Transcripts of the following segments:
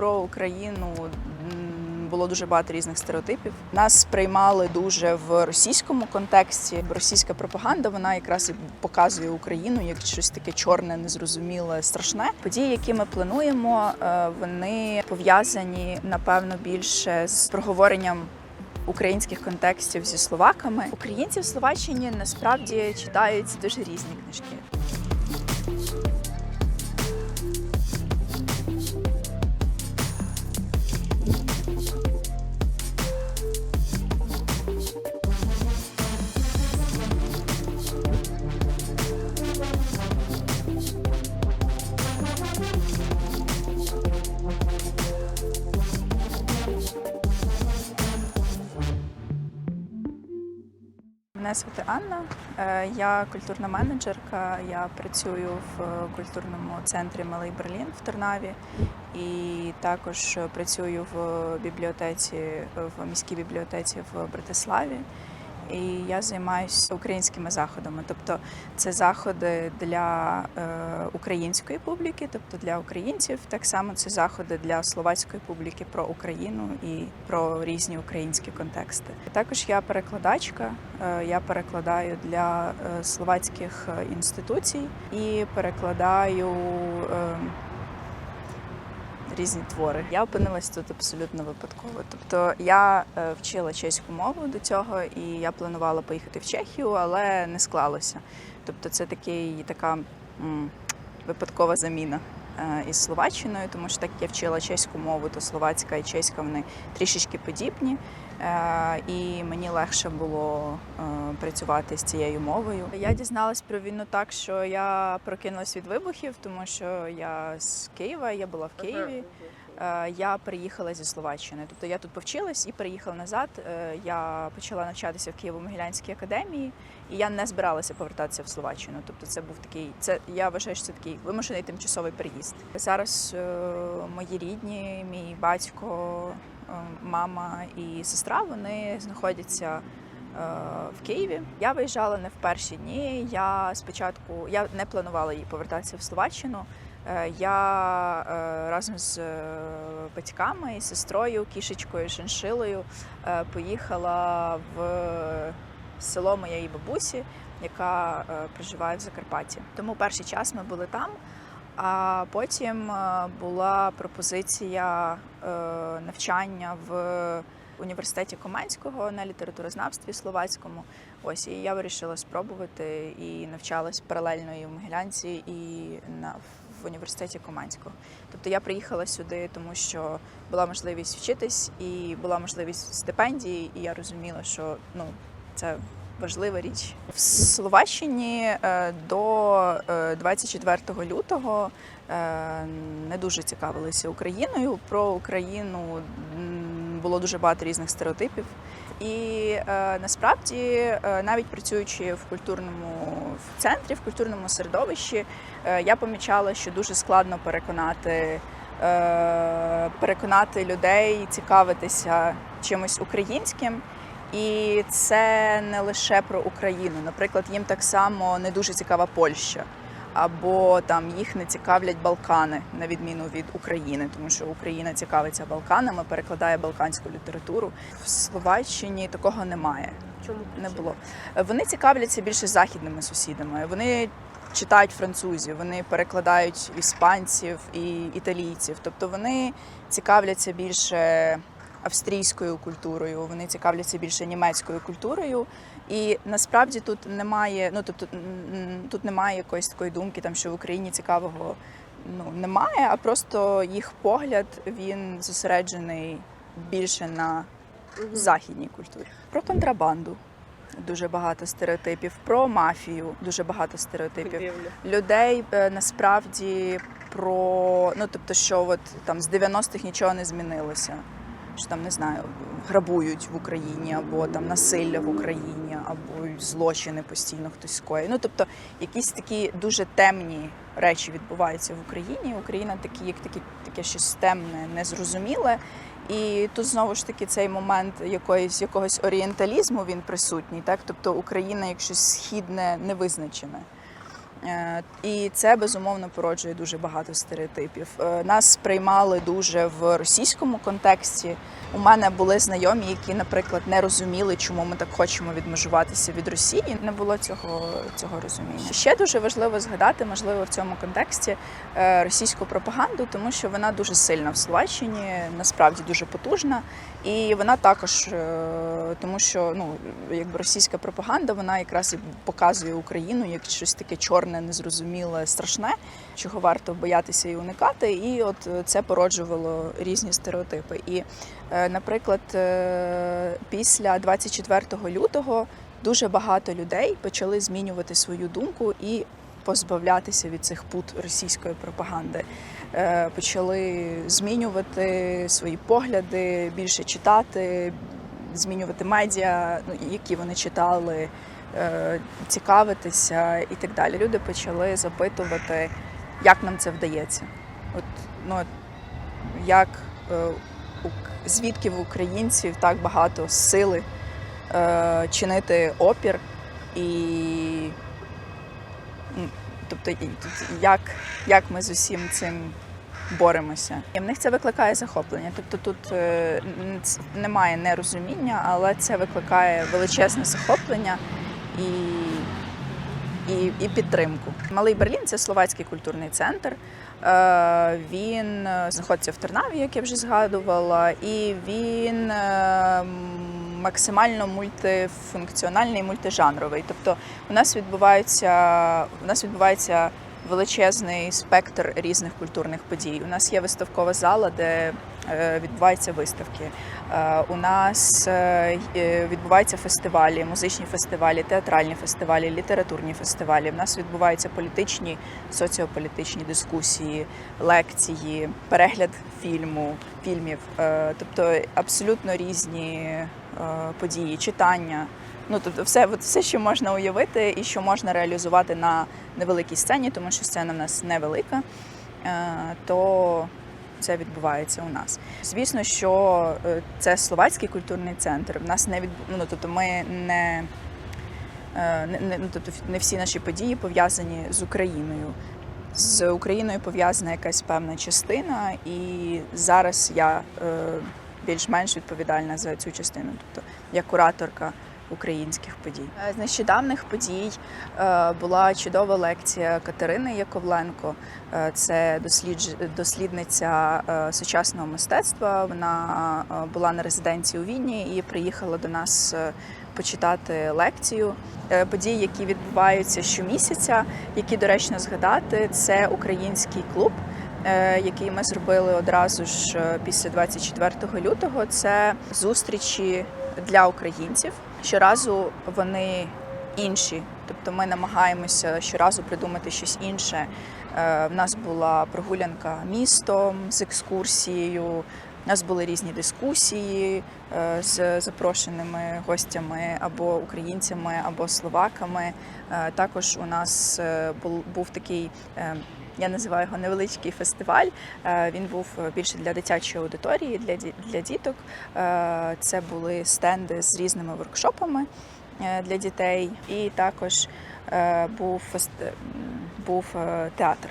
про Україну було дуже багато різних стереотипів. Нас сприймали дуже в російському контексті. Російська пропаганда вона якраз і показує Україну як щось таке чорне, незрозуміле, страшне. Події, які ми плануємо, е, вони пов'язані напевно більше з проговоренням. Українських контекстів зі словаками українці в Словаччині насправді читають дуже різні книжки. Мене звати Анна. Е, Я культурна менеджерка. Я працюю в культурному центрі Малий Берлін в Тернаві і також працюю в бібліотеці в міській бібліотеці в Братиславі. І я займаюся українськими заходами. Тобто це заходи для е, української публіки, тобто для українців. Так само це заходи для словацької публіки про Україну і про різні українські контексти. Також я перекладачка. Е, я перекладаю для е, словацьких інституцій і перекладаю. Різні твори. Я опинилась тут абсолютно випадково. Тобто я е, вчила чеську мову до цього, і я планувала поїхати в Чехію, але не склалося. Тобто, це такий така м, випадкова заміна е, із Словаччиною, тому що так як я вчила чеську мову, то словацька і чеська вони трішечки подібні. Е, І мені легше було е, працювати з цією мовою. Я дізналась про війну так, що я прокинулась від вибухів, тому що я з Києва, я була в Києві. Е, Я приїхала зі Словаччини. Тобто я тут повчилась і приїхала назад. Я почала навчатися в Києво-Могилянській академії, і я не збиралася повертатися в Словаччину. Тобто, це був такий, це я вважаю, що це такий вимушений тимчасовий приїзд. Зараз мої рідні, мій батько, мама і сестра вони знаходяться е, в Києві. Я виїжджала не в перші дні. Я спочатку я не планувала її повертатися в Словаччину. Е, Я е, разом з батьками і сестрою, кішечкою, шиншилою поїхала в село моєї бабусі, яка проживає в Закарпатті. Тому перший час ми були там. А потім е, була пропозиція е, навчання в університеті Команського на літературознавстві словацькому. Ось і я вирішила спробувати і навчалась паралельно і в Могилянці, і на в університеті Команського. Тобто я приїхала сюди, тому що була можливість вчитись і була можливість стипендії, і я розуміла, що ну це важлива річ. В Словаччині е, до е, 24 лютого е, не дуже цікавилися Україною. Про Україну було дуже багато різних стереотипів. І е, насправді, е, навіть працюючи в культурному центрі, в культурному середовищі, е, я помічала, що дуже складно переконати, е, переконати людей цікавитися чимось українським. І це не лише про Україну. Наприклад, їм так само не дуже цікава Польща, або там їх не цікавлять Балкани, на відміну від України, тому що Україна цікавиться Балканами, перекладає балканську літературу. В Словаччині такого немає. Чому Не було. Вони цікавляться більше західними сусідами. Вони читають французів, вони перекладають іспанців і італійців. Тобто вони цікавляться більше австрійською культурою, вони цікавляться більше німецькою культурою. І насправді тут немає, ну тобто тут немає якоїсь такої думки, там що в Україні цікавого ну немає, а просто їх погляд він зосереджений більше на західній культурі. Про контрабанду дуже багато стереотипів, про мафію дуже багато стереотипів. Людей е, насправді про ну тобто, що от там з 90-х нічого не змінилося. Що там не знаю, грабують в Україні, або там насилля в Україні, або злочини постійно хтось скоює. Ну тобто, якісь такі дуже темні речі відбуваються в Україні. Україна такі, як такі, таке щось темне, незрозуміле. І тут знову ж таки цей момент якоїсь якогось орієнталізму він присутній, так тобто Україна як щось східне невизначене. Е, І це безумовно породжує дуже багато стереотипів. Е, Нас сприймали дуже в російському контексті. У мене були знайомі, які, наприклад, не розуміли, чому ми так хочемо відмежуватися від Росії. Не було цього, цього розуміння. Ще дуже важливо згадати, можливо, в цьому контексті е, російську пропаганду, тому що вона дуже сильна в Словаччині, насправді дуже потужна, і вона також, тому що ну якби російська пропаганда, вона якраз і показує Україну як щось таке чорне, незрозуміле, страшне, чого варто боятися і уникати. І от е, це породжувало різні стереотипи. І, е, наприклад, е, після 24 лютого дуже багато людей почали змінювати свою думку і позбавлятися від цих пут російської пропаганди. Почали змінювати свої погляди, більше читати, змінювати медіа, ну, які вони читали, цікавитися і так далі. Люди почали запитувати, як нам це вдається. От, ну, як е, звідки в українців так багато сили е, чинити опір і тобто як, як ми з усім цим боремося. І в них це викликає захоплення. Тобто тут е, немає нерозуміння, але це викликає величезне захоплення і, і, і підтримку. Малий Берлін це словацький культурний центр. Е, Він е, знаходиться в Тернаві, як я вже згадувала, і він е, максимально мультифункціональний, мультижанровий. Тобто у нас відбувається у нас відбувається величезний спектр різних культурних подій. У нас є виставкова зала, де відбуваються виставки. Е, У нас е, е, відбуваються фестивалі, музичні фестивалі, театральні фестивалі, літературні фестивалі. У нас відбуваються політичні, соціополітичні дискусії, лекції, перегляд фільму, фільмів, Е, тобто абсолютно різні е, події, читання. Ну тобто, все, от все, що можна уявити, і що можна реалізувати на невеликій сцені, тому що сцена в нас невелика, е, то це відбувається у нас. Звісно, що е, це словацький культурний центр. В нас не від... ну, тобто ми не, е, не, не, ну, тобто не всі наші події пов'язані з Україною. З Україною пов'язана якась певна частина, і зараз я е, більш-менш відповідальна за цю частину, тобто я кураторка українських подій. Е, З нещодавних подій е, була чудова лекція Катерини Яковленко. Е, Це дослідниця сучасного мистецтва. Вона була на резиденції у Відні і приїхала до нас почитати лекцію. Події, які відбуваються щомісяця, які доречно згадати, це український клуб. Який ми зробили одразу ж після 24 лютого, це зустрічі для українців. Щоразу вони інші, тобто ми намагаємося щоразу придумати щось інше. Е, В нас була прогулянка містом з екскурсією. У нас були різні дискусії е, з запрошеними гостями або українцями, або словаками. Е, Також у нас був такий. Е, Я називаю його невеличкий фестиваль. Е, Він був більше для дитячої аудиторії, для для діток. Е, Це були стенди з різними воркшопами е, для дітей, і також е, був був е, театр,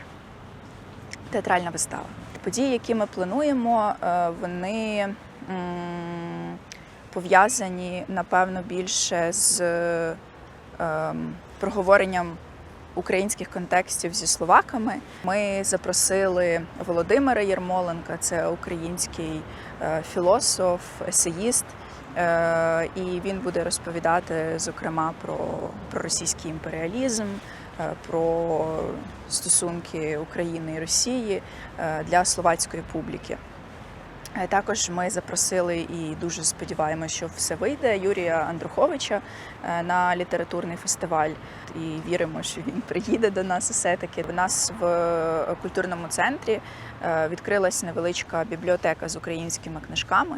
театральна вистава. Події, які ми плануємо, е, вони пов'язані напевно більше з ем, проговоренням українських контекстів зі словаками. Ми запросили Володимира Єрмоленка, це український е, філософ, есеїст. Е, І він буде розповідати, зокрема, про, про російський імперіалізм, е, про стосунки України і Росії для словацької публіки. Е, Також ми запросили і дуже сподіваємося, що все вийде Юрія Андруховича е, на літературний фестиваль. І віримо, що він приїде до нас. Все таки у нас в культурному центрі е, відкрилась невеличка бібліотека з українськими книжками.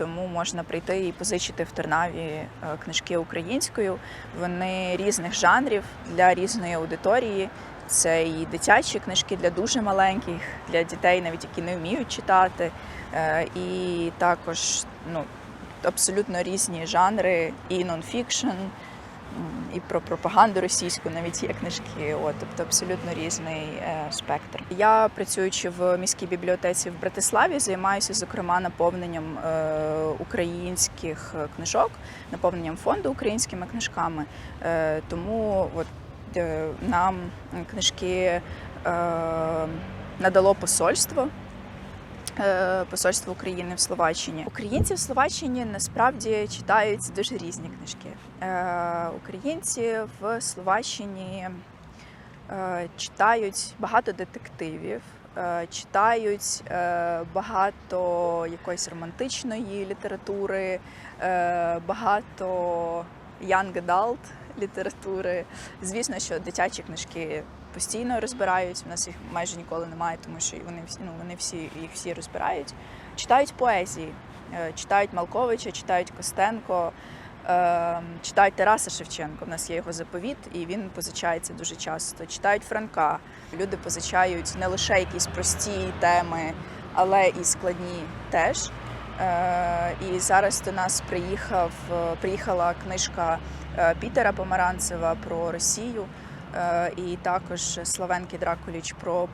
Тому можна прийти і позичити в Тернаві е, книжки українською. Вони різних жанрів для різної аудиторії. Це і дитячі книжки для дуже маленьких, для дітей, навіть які не вміють читати. Е, І також ну, абсолютно різні жанри, і нонфікшн, і про пропаганду російську, навіть є книжки. От, тобто абсолютно різний е, спектр. Я працюючи в міській бібліотеці в Братиславі, займаюся зокрема наповненням е, українських книжок, наповненням фонду українськими книжками. Е, тому от нам книжки надало посольство. Е, Посольство України в Словаччині. Українці в Словаччині насправді читають дуже різні книжки. Е, Українці в Словаччині е, читають багато детективів, читають багато якоїсь романтичної літератури, багато young adult літератури. Звісно, що дитячі книжки постійно розбирають. У нас їх майже ніколи немає, тому що вони всі ну вони всі їх всі розбирають. Читають поезії, е, читають Малковича, читають Костенко. е, Читають Тараса Шевченка. У нас є його заповіт, і він позичається дуже часто. Читають Франка. Люди позичають не лише якісь прості теми, але і складні теж. Е, І зараз до нас приїхав, приїхала книжка Пітера Помаранцева про Росію, і також Славенки Дракуліч про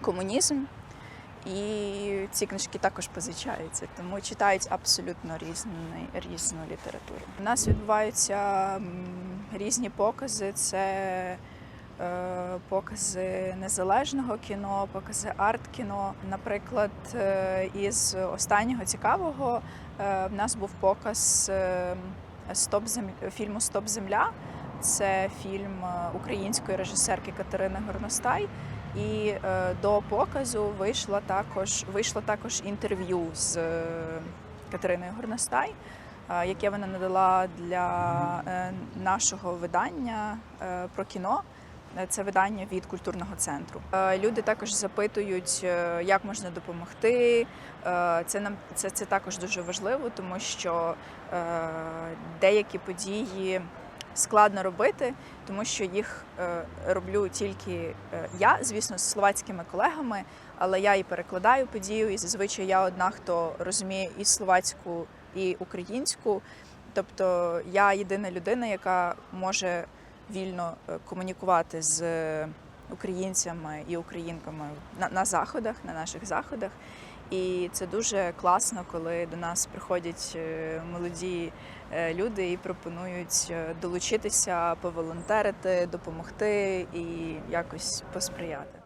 посткомунізм. І ці книжки також позичаються, тому читають абсолютно різний, різну літературу. У нас відбуваються різні покази. Це е, покази незалежного кіно, покази арт-кіно. Наприклад, е, із останнього цікавого е, в нас був показ е, Стоп земля фільму Стоп Земля. Це фільм е, української режисерки Катерини Горностай. І е, до показу вийшло також вийшло також інтерв'ю з е, Катериною Горностай, яке вона надала для нашого видання про кіно. Це видання від культурного центру. Люди також запитують, як можна допомогти. Це нам це, це також дуже важливо, тому що деякі події складно робити, тому що їх е, роблю тільки е, я, звісно, з словацькими колегами, але я і перекладаю подію, і зазвичай я одна, хто розуміє і словацьку, і українську. Тобто я єдина людина, яка може вільно е, комунікувати з українцями і українками на, на заходах, на наших заходах. І це дуже класно, коли до нас приходять е, молоді е, люди і пропонують е, долучитися, поволонтерити, допомогти і якось посприяти.